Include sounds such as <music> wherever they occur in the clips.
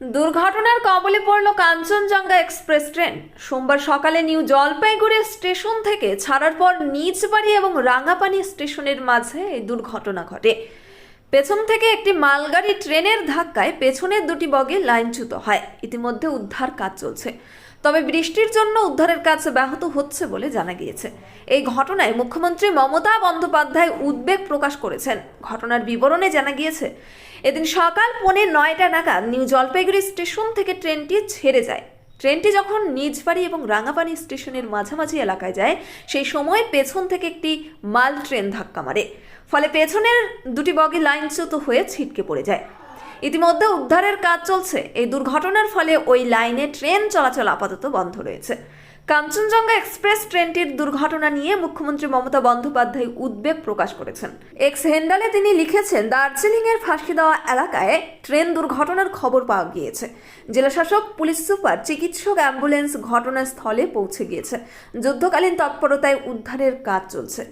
দুর্ঘটনার কবলে পড়ল কাঞ্চনজঙ্ঘা এক্সপ্রেস ট্রেন। সোমবার সকালে নিউ জলপাইগুড়ি স্টেশন থেকে ছাড়ার পর নিচবাড়ি এবং রাঙাপানি স্টেশনের মাঝে এই দুর্ঘটনা ঘটে। পেছন থেকে একটি মালগাড়ি ট্রেনের ধাক্কায় পেছনের দুটি বগে লাইনচ্যুত হয়। ইতিমধ্যে উদ্ধার কাজ চলছে। তবে বৃষ্টির জন্য উদ্ধারের কাজ ব্যাহত হচ্ছে বলে জানা গিয়েছে। এই ঘটনায় মুখ্যমন্ত্রী মমতা বন্দ্যোপাধ্যায় উদ্বেগ প্রকাশ করেছেন। ঘটনার বিবরণে জানা গিয়েছে, এদিন সকাল পৌনে নয়টা নাগাদ নিউ জলপাইগুড়ি স্টেশন থেকে ট্রেনটি ছেড়ে যায়। ট্রেনটি যখন নিজবাড়ি এবং রাঙাপানি স্টেশনের মাঝামাঝি এলাকায় যায়, সেই সময় পেছন থেকে একটি মাল ট্রেন ধাক্কা মারে। ফলে পেছনের দুটি বগি লাইনচ্যুত হয়ে ছিটকে পড়ে যায়। ইতিমধ্যে উদ্ধারের কাজ চলছে। এই দুর্ঘটনার ফলে ওই লাইনে ট্রেন চলাচল আপাতত বন্ধ রয়েছে। কাঞ্চনজঙ্ঘা এক্সপ্রেস ট্রেনটির দুর্ঘটনা নিয়ে মুখ্যমন্ত্রী মমতা বন্দ্যোপাধ্যায় উদ্বেগ প্রকাশ করেছেন। এক্স হেন্ডালে তিনি লিখেছেন দার্জিলিং এর ফাঁসি দেওয়া এলাকায় ট্রেন দুর্ঘটনার খবর পাওয়া গিয়েছে। জেলাশাসক, পুলিশ সুপার, চিকিৎসক, অ্যাম্বুলেন্স ঘটনাস্থলে পৌঁছে গিয়েছে। যুদ্ধকালীন তৎপরতায় উদ্ধারের কাজ চলছে।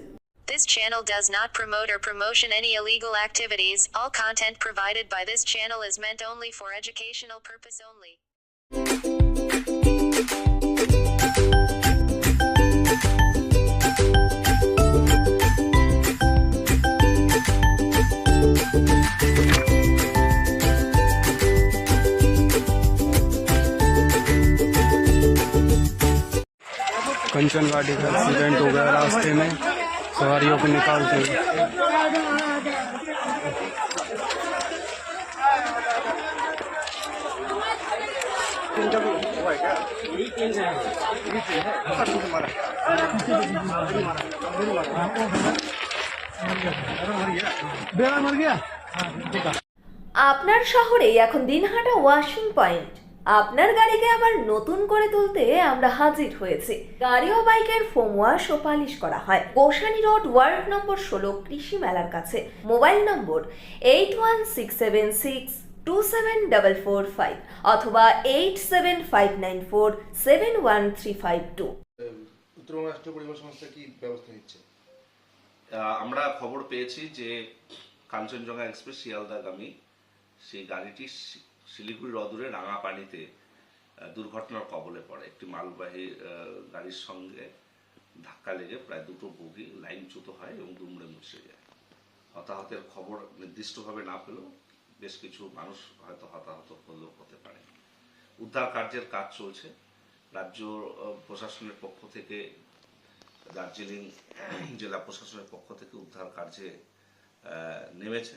This channel does not promote or promotion any illegal activities. All content provided by this channel is meant only for educational purpose only. कंचन गाड़ी का एक्सीडेंट हो गया रास्ते में सवारियों को निकाल के আপনার শহরে এখন দিনহাটা ওয়াশিং পয়েন্ট আপনার গাড়িকে আবার নতুন করে তুলতে আমরা হাজির হয়েছি। গাড়ি ও বাইকের ফোম ওয়াশ ও পালিশ করা হয়। গোসানি রোড ওয়ার্ড নম্বর ষোলো কৃষি মেলার কাছে। Mobile number eight one six seven six two seven double four five অথবা eight seven five nine four seven one three five two Uttarbanga Rashtriya Paribahan Sangstha কি ব্যবস্থা নিচ্ছে? আমরা খবর পেয়েছি যে কাঞ্চনজঙ্ঘা এক্সপ্রেস শিয়ালদাগামী সেই গাড়িটি শিলিগুড়ির অদূরে রাঙাপানিতে দুর্ঘটনার কবলে পড়ে। একটি মালবাহী গাড়ির সঙ্গে ধাক্কা লেগে প্রায় দুটো বগি লাইনচ্যুত হয় এবং দুমড়ে মুছে যায়। হতাহতের খবর নির্দিষ্টভাবে না পেলেও বেশ কিছু মানুষ হয়তো হতাহত হলেও হতে পারে। উদ্ধার কার্যের কাজ চলছে। রাজ্য প্রশাসনের পক্ষ থেকে, দার্জিলিং জেলা প্রশাসনের পক্ষ থেকে উদ্ধার কার্যে নেমেছে।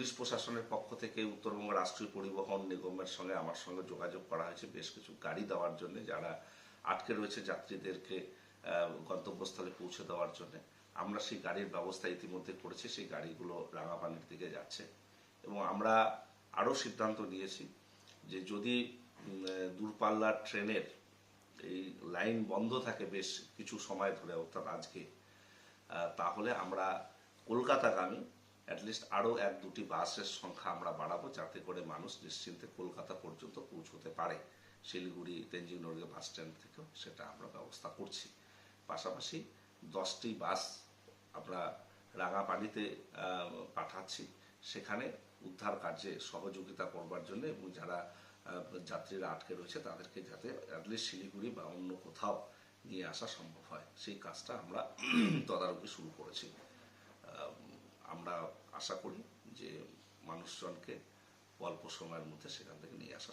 police প্রশাসনের পক্ষ থেকে উত্তরবঙ্গ রাষ্ট্রীয় পরিবহন নিগমের সঙ্গে, আমার সঙ্গে যোগাযোগ করা হয়েছে, বেশ কিছু গাড়ি দেওয়ার জন্য, যারা আটকে রয়েছে যাত্রীদেরকে গন্তব্যস্থলে পৌঁছে দেওয়ার জন্য। আমরা সেই গাড়ির ব্যবস্থা ইতিমধ্যে করেছি, সেই গাড়িগুলো রাঙাপানির দিকে যাচ্ছে। এবং আমরা আরও সিদ্ধান্ত নিয়েছি যে যদি দূরপাল্লার ট্রেনের এই লাইন বন্ধ থাকে বেশ কিছু সময় ধরে, অর্থাৎ আজকে তাহলে আমরা কলকাতাগামী অ্যাটলিস্ট আরও এক দুটি বাসের সংখ্যা আমরা বাড়াবো যাতে করে মানুষ নিশ্চিন্তে কলকাতা পর্যন্ত পৌঁছতে পারে। শিলিগুড়ি তেঞ্জিং নড়িয়া বাস স্ট্যান্ড থেকেও সেটা আমরা ব্যবস্থা করছি। পাশাপাশি দশটি বাস আমরা রাঙাপানিতে পাঠাচ্ছি। সেখানে উদ্ধার কার্যে সহযোগিতা করবার জন্য এবং যারা যাত্রীরা আটকে রয়েছে তাদেরকে যাতে অ্যাটলিস্ট শিলিগুড়ি বা অন্য কোথাও নিয়ে আসা সম্ভব হয়। সেই কাজটা আমরা <clears throat> তদারকি শুরু করেছি। আমরা আশা করি যে মানুষজনকে অল্প সময়ের মধ্যে সেখান থেকে নিয়ে আসা